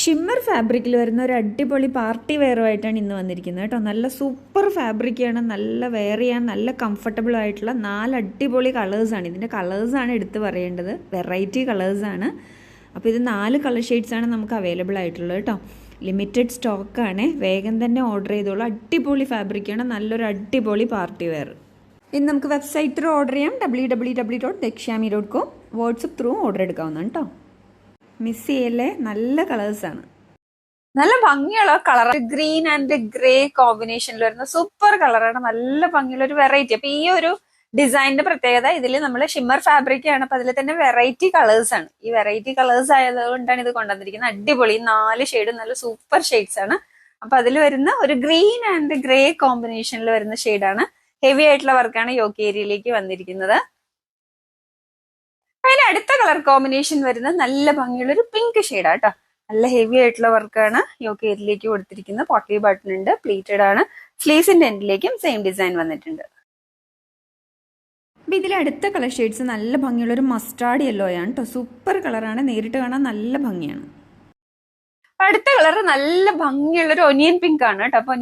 Shimmer ഫാബ്രിക്കിൽ വരുന്ന ഒരു അടിപൊളി പാർട്ടി വെയറുമായിട്ടാണ് ഇന്ന് വന്നിരിക്കുന്നത് കേട്ടോ. നല്ല സൂപ്പർ ഫാബ്രിക്കാണ് നല്ല വെയർ ചെയ്യാൻ നല്ല കംഫർട്ടബിൾ ആയിട്ടുള്ള നാല് അടിപൊളി കളേഴ്സാണ് ഇതിന്റെ കളേഴ്സാണ് എടുത്ത് പറയേണ്ടത്. വെറൈറ്റി കളേഴ്സാണ് അപ്പോൾ ഇത് നാല് കളർ ഷെയ്ഡ്സാണ് നമുക്ക് അവൈലബിൾ ആയിട്ടുള്ളത് കേട്ടോ. ലിമിറ്റഡ് സ്റ്റോക്കാണ് വേഗം തന്നെ ഓർഡർ ചെയ്തോളൂ. അടിപൊളി ഫാബ്രിക്കാണ്. നല്ലൊരു അടിപൊളി പാർട്ടി വെയർ. ഇനി നമുക്ക് വെബ്സൈറ്റ് ത്രൂ ഓർഡർ ചെയ്യാം. W W W dot Dakshyami dot com WhatsApp through order എടുക്കാവുന്നതാണ് കേട്ടോ. മിസ് ചെയ്യല്ലേ? നല്ല കളേഴ്സാണ് നല്ല ഭംഗിയുള്ള കളർ ഗ്രീൻ ആൻഡ് ഗ്രേ കോമ്പിനേഷനിൽ വരുന്ന സൂപ്പർ കളറാണ് നല്ല ഭംഗിയുള്ള ഒരു വെറൈറ്റി അപ്പൊ ഈ ഒരു ഡിസൈനിന്റെ പ്രത്യേകത ഇതിൽ നമ്മൾ ഷിമ്മർ ഫാബ്രിക് ആണ്. അപ്പൊ അതിൽ തന്നെ വെറൈറ്റി കളേഴ്സ് ആണ്. ഈ വെറൈറ്റി കളേഴ്സ് ആയതുകൊണ്ടാണ് ഇത് കൊണ്ടുവന്നിരിക്കുന്നത്. അടിപൊളി. നാല് ഷെയ്ഡ് നല്ല സൂപ്പർ ഷെയ്ഡ്സ് ആണ്. അപ്പൊ അതിൽ വരുന്ന ഒരു ഗ്രീൻ ആൻഡ് ഗ്രേ കോമ്പിനേഷനിൽ വരുന്ന ഷെയ്ഡാണ് ഹെവി ആയിട്ടുള്ള വർക്കാണ് യോക്ക് ഏരിയയിലേക്ക് വന്നിരിക്കുന്നത്. അടുത്ത കളർ കോമ്പിനേഷൻ വരുന്നത് നല്ല ഭംഗിയുള്ള ഒരു പിങ്ക് ഷെയ്ഡാ കേട്ടോ നല്ല ഹെവി ആയിട്ടുള്ള വർക്കാണ് യോക്ക് ഏരിയയിലേക്ക് കൊടുത്തിരിക്കുന്നത്. പോട്ടി ബട്ടൺ ഉണ്ട് പ്ലീറ്റഡ് ആണ്. സ്ലീവ്സിന്റെ എൻഡിലേക്കും സെയിം ഡിസൈൻ വന്നിട്ടുണ്ട്. അപ്പോൾ ഇതിലെ അടുത്ത കളർ ഷെയ്ഡ്സ് നല്ല ഭംഗിയുള്ള ഒരു മസ്റ്റാർഡ് യെല്ലോ ആണ് കേട്ടോ സൂപ്പർ കളറാണ് നേരിട്ട് കാണാൻ നല്ല ഭംഗിയാണ്. അടുത്ത കളർ നല്ല ഭംഗിയുള്ള ഒരു ഒനിയൻ പിങ്ക് ആണ് കേട്ടോ അപ്പൊ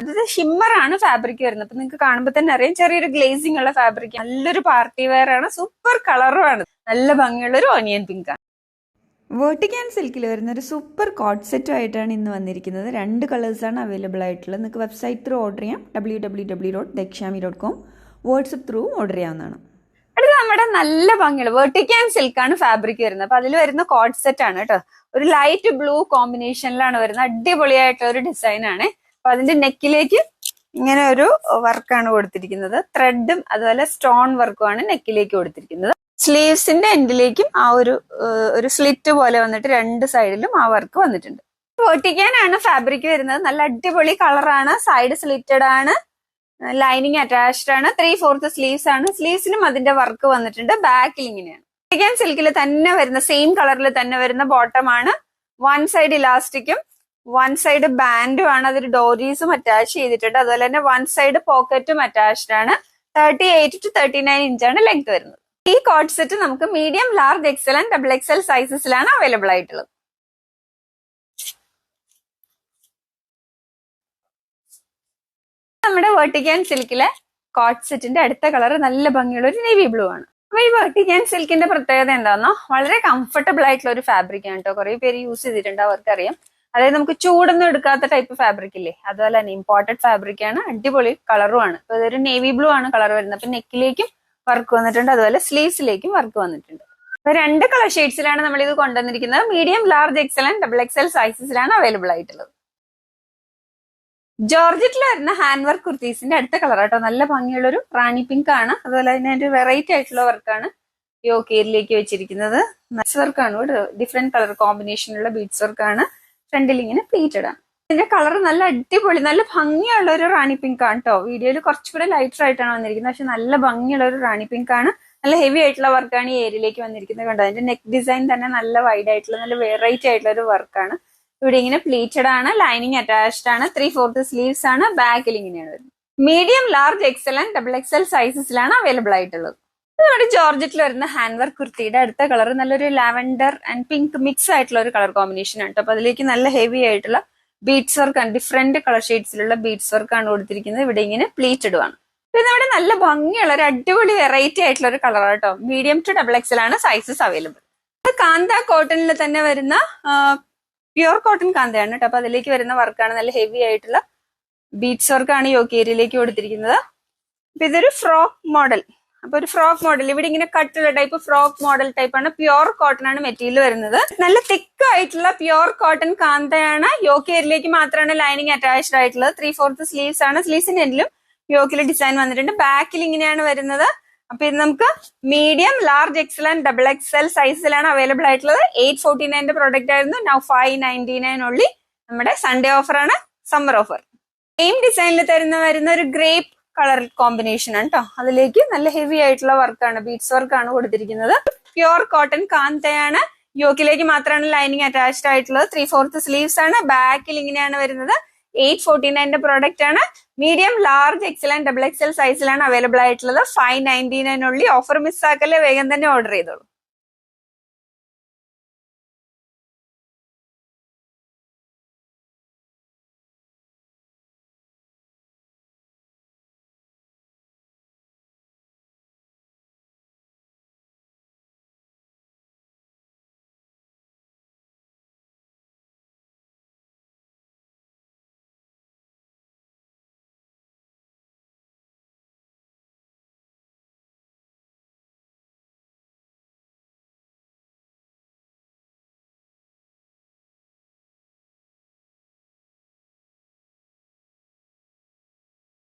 ഇത് ഷിമ്മർ ആണ് ഫാബ്രിക് വരുന്നത്. അപ്പൊ നിങ്ങൾക്ക് കാണുമ്പോൾ തന്നെ അറിയാം ചെറിയൊരു ഗ്ലേസിംഗ് ഉള്ള ഫാബ്രിക് നല്ലൊരു പാർട്ടി വെയർ ആണ് സൂപ്പർ കളറും ആണ്. നല്ല ഭംഗിയുള്ള ഒരു ഓനിയൻ പിങ്ക് ആണ് വേർട്ടിക്കാൻ സിൽക്കിൽ വരുന്ന ഒരു സൂപ്പർ കോട്ട് സെറ്റും ആയിട്ടാണ് ഇന്ന് വന്നിരിക്കുന്നത്. രണ്ട് കളേഴ്സാണ് അവൈലബിൾ ആയിട്ടുള്ളത്. നിങ്ങൾക്ക് വെബ്സൈറ്റ് ത്രൂ ഓർഡർ ചെയ്യാം. W W W dot Dakshami dot com WhatsApp through order ചെയ്യാവുന്നതാണ്. അടുത്ത നമ്മുടെ നല്ല ഭംഗിയുള്ള വേർട്ടിക്കാൻ സിൽക്ക് ആണ് ഫാബ്രിക് വരുന്നത്. അപ്പൊ അതിൽ വരുന്ന കോഡ് സെറ്റ് ആണ് കേട്ടോ. ഒരു ലൈറ്റ് ബ്ലൂ കോമ്പിനേഷനിലാണ് വരുന്നത്. അടിപൊളിയായിട്ടുള്ള ഒരു ഡിസൈൻ ആണ്. അപ്പൊ അതിന്റെ നെക്കിലേക്ക് ഇങ്ങനെ ഒരു വർക്കാണ് കൊടുത്തിരിക്കുന്നത്. ത്രെഡും അതുപോലെ സ്റ്റോൺ വർക്കുമാണ് നെക്കിലേക്ക് കൊടുത്തിരിക്കുന്നത്. സ്ലീവ്സിന്റെ എൻഡിലേക്കും ആ ഒരു ഒരു സ്ലിറ്റ് പോലെ വന്നിട്ട് രണ്ട് സൈഡിലും ആ വർക്ക് വന്നിട്ടുണ്ട്. പൊട്ടിക്കാനാണ് ഫാബ്രിക് വരുന്നത്. നല്ല അടിപൊളി കളറാണ്. സൈഡ് സ്ലിറ്റഡ് ആണ്. ലൈനിങ് അറ്റാച്ച്ഡ് ആണ്. ത്രീ ഫോർത്ത് സ്ലീവ്സ് ആണ്. സ്ലീവ്സിനും അതിന്റെ വർക്ക് വന്നിട്ടുണ്ട്. ബാക്കിൽ ഇങ്ങനെയാണ്. സിൽക്കിൽ തന്നെ വരുന്ന സെയിം കളറിൽ തന്നെ വരുന്ന ബോട്ടം ആണ്. വൺ സൈഡ് ഇലാസ്റ്റിക്കും വൺ സൈഡ് ബാൻഡും ആണ് അതിൽ ഡോരീസും അറ്റാച്ച് ചെയ്തിട്ടുണ്ട്. അതുപോലെ തന്നെ വൺ സൈഡ് പോക്കറ്റും അറ്റാച്ച്ഡ് ആണ്. Thirty eight to thirty nine ഇഞ്ചാണ് ലെങ്ത് വരുന്നത്. ഈ കോട്ട് സെറ്റ് നമുക്ക് medium large XL and double XL സൈസസിലാണ് available ആയിട്ടുള്ളത്. നമ്മുടെ വെർട്ടിക്കാൻ സിൽക്കിലെ കോട്ട് സെറ്റിന്റെ അടുത്ത കളർ നല്ല ഭംഗിയുള്ള ഒരു നേവി ബ്ലൂ ആണ്. അപ്പൊ ഈ വെർട്ടിക്കാൻ സിൽക്കിന്റെ പ്രത്യേകത എന്താണെന്നോ വളരെ കംഫർട്ടബിൾ ആയിട്ടുള്ള ഒരു ഫാബ്രിക് ആണ് കേട്ടോ കുറെ പേര് യൂസ് ചെയ്തിട്ടുണ്ട് അവർക്കറിയാം. അതായത് നമുക്ക് ചൂടൊന്നും എടുക്കാത്ത ടൈപ്പ് ഫാബ്രിക് ഇല്ലേ? അതുപോലെ തന്നെ ഇമ്പോർട്ടഡ് ഫാബ്രിക് ആണ് അടിപൊളി കളറും ആണ്. അപ്പൊ ഇതൊരു നേവി ബ്ലൂ ആണ് കളർ വരുന്നത്. അപ്പൊ നെക്കിലേക്കും വർക്ക് വന്നിട്ടുണ്ട്. അതുപോലെ സ്ലീവ്സിലേക്കും വർക്ക് വന്നിട്ടുണ്ട്. അപ്പൊ രണ്ട് കളർ ഷെയ്ഡ്സിലാണ് നമ്മൾ ഇത് കൊണ്ടുവന്നിരിക്കുന്നത്. Medium large XL and double XL സൈസസിലാണ് available ആയിട്ടുള്ളത്. ജോർജറ്റിൽ വരുന്ന ഹാൻഡ് വർക്ക് കുർത്തീസിന്റെ അടുത്ത കളർ കേട്ടോ നല്ല ഭംഗിയുള്ള ഒരു റാണി പിങ്ക് ആണ്. അതുപോലെ തന്നെ ഒരു വെറൈറ്റി ആയിട്ടുള്ള വർക്കാണ് യോക്കേരിലേക്ക് വെച്ചിരിക്കുന്നത്. നൈസ് വർക്കാണ് ഡിഫറെന്റ് കളർ കോമ്പിനേഷനുള്ള ബീഡ്സ് വർക്കാണ് ഫ്രണ്ടിൽ ഇങ്ങനെ പ്ലീറ്റഡ് ആണ്. ഇതിന്റെ കളർ നല്ല അടിപൊളി നല്ല ഭംഗിയുള്ള ഒരു റാണി പിങ്ക് ആണ് കേട്ടോ വീഡിയോയിൽ കുറച്ചുകൂടെ ലൈറ്റർ ആയിട്ടാണ് വന്നിരിക്കുന്നത്. പക്ഷെ നല്ല ഭംഗിയുള്ള ഒരു റാണി പിങ്ക് ആണ്. നല്ല ഹെവി ആയിട്ടുള്ള വർക്കാണ് ഈ ഏരിയയിലേക്ക് വന്നിരിക്കുന്നത് കണ്ടോ? അതിന്റെ നെക്ക് ഡിസൈൻ തന്നെ നല്ല വൈഡ് ആയിട്ടുള്ള നല്ല വെറൈറ്റി ആയിട്ടുള്ള ഒരു വർക്കാണ് ഇവിടെ ഇങ്ങനെ പ്ലീറ്റഡ് ആണ് ലൈനിങ് അറ്റാച്ച്ഡ് ആണ് ത്രീ ഫോർത്ത് സ്ലീവ്സ് ആണ് ബാക്കിൽ ഇങ്ങനെയാണ് വരുന്നത്. Medium large XL and double XL സൈസസിലാണ് available ആയിട്ടുള്ളത്. നമ്മുടെ ജോർജറ്റിൽ വരുന്ന ഹാൻഡ് വർക്ക് കുർത്തിയുടെ അടുത്ത കളർ നല്ലൊരു ലാവൻഡർ ആൻഡ് പിങ്ക് മിക്സ് ആയിട്ടുള്ള ഒരു കളർ കോമ്പിനേഷൻ ആണ്. അപ്പൊ അതിലേക്ക് നല്ല ഹെവി ആയിട്ടുള്ള ബീഡ്സ് വർക്ക് ആണ്. ഡിഫറെന്റ് കളർ ഷെയ്ഡ്സിലുള്ള ബീഡ്സ് വർക്ക് ആണ് കൊടുത്തിരിക്കുന്നത്. ഇവിടെ ഇങ്ങനെ പ്ലീറ്റഡ് ആണ് പിന്നെ നമ്മുടെ നല്ല ഭംഗിയുള്ള ഒരു അടിപൊളി വെറൈറ്റി ആയിട്ടുള്ള ഒരു കളർ കേട്ടോ. മീഡിയം ടു ഡബിൾ എക്സൽ ആണ് സൈസസ് അവൈലബിൾ. കാന്ത കോട്ടണിൽ തന്നെ വരുന്ന പ്യുർ കോട്ടൺ കാന്തയാണ് കേട്ടോ. അപ്പൊ അതിലേക്ക് വരുന്ന വർക്കാണ് നല്ല ഹെവി ആയിട്ടുള്ള ബീഡ്സ് വർക്കാണ് യോക്ക് ഏരിയയിലേക്ക് കൊടുത്തിരിക്കുന്നത്. ഇതൊരു ഫ്രോക്ക് മോഡൽ. അപ്പൊ ഒരു ഫ്രോക്ക് മോഡൽ. ഇവിടെ ഇങ്ങനെ കട്ടുള്ള ടൈപ്പ് ഫ്രോക്ക് മോഡൽ ടൈപ്പ് ആണ്. പ്യുർ കോട്ടൺ ആണ് മെറ്റീരിയൽ വരുന്നത്. നല്ല തിക്ക് ആയിട്ടുള്ള പ്യുർ കോട്ടൺ കാന്തയാണ് യോക്ക് ഏരിയയിലേക്ക് മാത്രമാണ് ലൈനിങ് അറ്റാച്ച്ഡ് ആയിട്ടുള്ളത്. ത്രീ ഫോർത്ത് സ്ലീവ്സ് ആണ്. സ്ലീവ്സിന്റെ എൻഡിലും യോക്കിൽ ഡിസൈൻ വന്നിട്ടുണ്ട്. ബാക്കിൽ ഇങ്ങനെയാണ് വരുന്നത്. അപ്പൊ ഇത് നമുക്ക് medium large XL and double XL സൈസിലാണ് അവൈലബിൾ ആയിട്ടുള്ളത്. എയ്റ്റ് ഫോർട്ടി നയൻന്റെ പ്രോഡക്റ്റ് ആയിരുന്നു. നൗ ഫൈവ് നയന്റി നയൻ ഉള്ളി നമ്മുടെ സൺഡേ ഓഫർ ആണ്. സമ്മർ ഓഫർ സെയിം ഡിസൈനിൽ തരുന്ന വരുന്ന ഒരു ഗ്രേപ്പ് കളർ കോമ്പിനേഷൻ ആണ് കേട്ടോ അതിലേക്ക് നല്ല ഹെവി ആയിട്ടുള്ള വർക്കാണ് ബീഡ്സ് വർക്കാണ് കൊടുത്തിരിക്കുന്നത്. പ്യുർ കോട്ടൺ കാന്തയാണ്. യോക്കിലേക്ക് മാത്രമാണ് ലൈനിങ് അറ്റാച്ച്ഡ് ആയിട്ടുള്ളത്. ത്രീ ഫോർത്ത് സ്ലീവ്സ് ആണ്. ബാക്കിൽ ഇങ്ങനെയാണ് വരുന്നത്. എയ്റ്റ് ഫോർട്ടി നയൻന്റെ പ്രോഡക്റ്റ് ആണ്. Medium large XL and double XL സൈസിലാണ് അവൈലബിൾ ആയിട്ടുള്ളത്. ഫൈവ് നയന്റി നയൻ ഉള്ളി ഓഫർ മിസ്സാക്കല്ലേ വേഗം തന്നെ ഓർഡർ ചെയ്തോളൂ.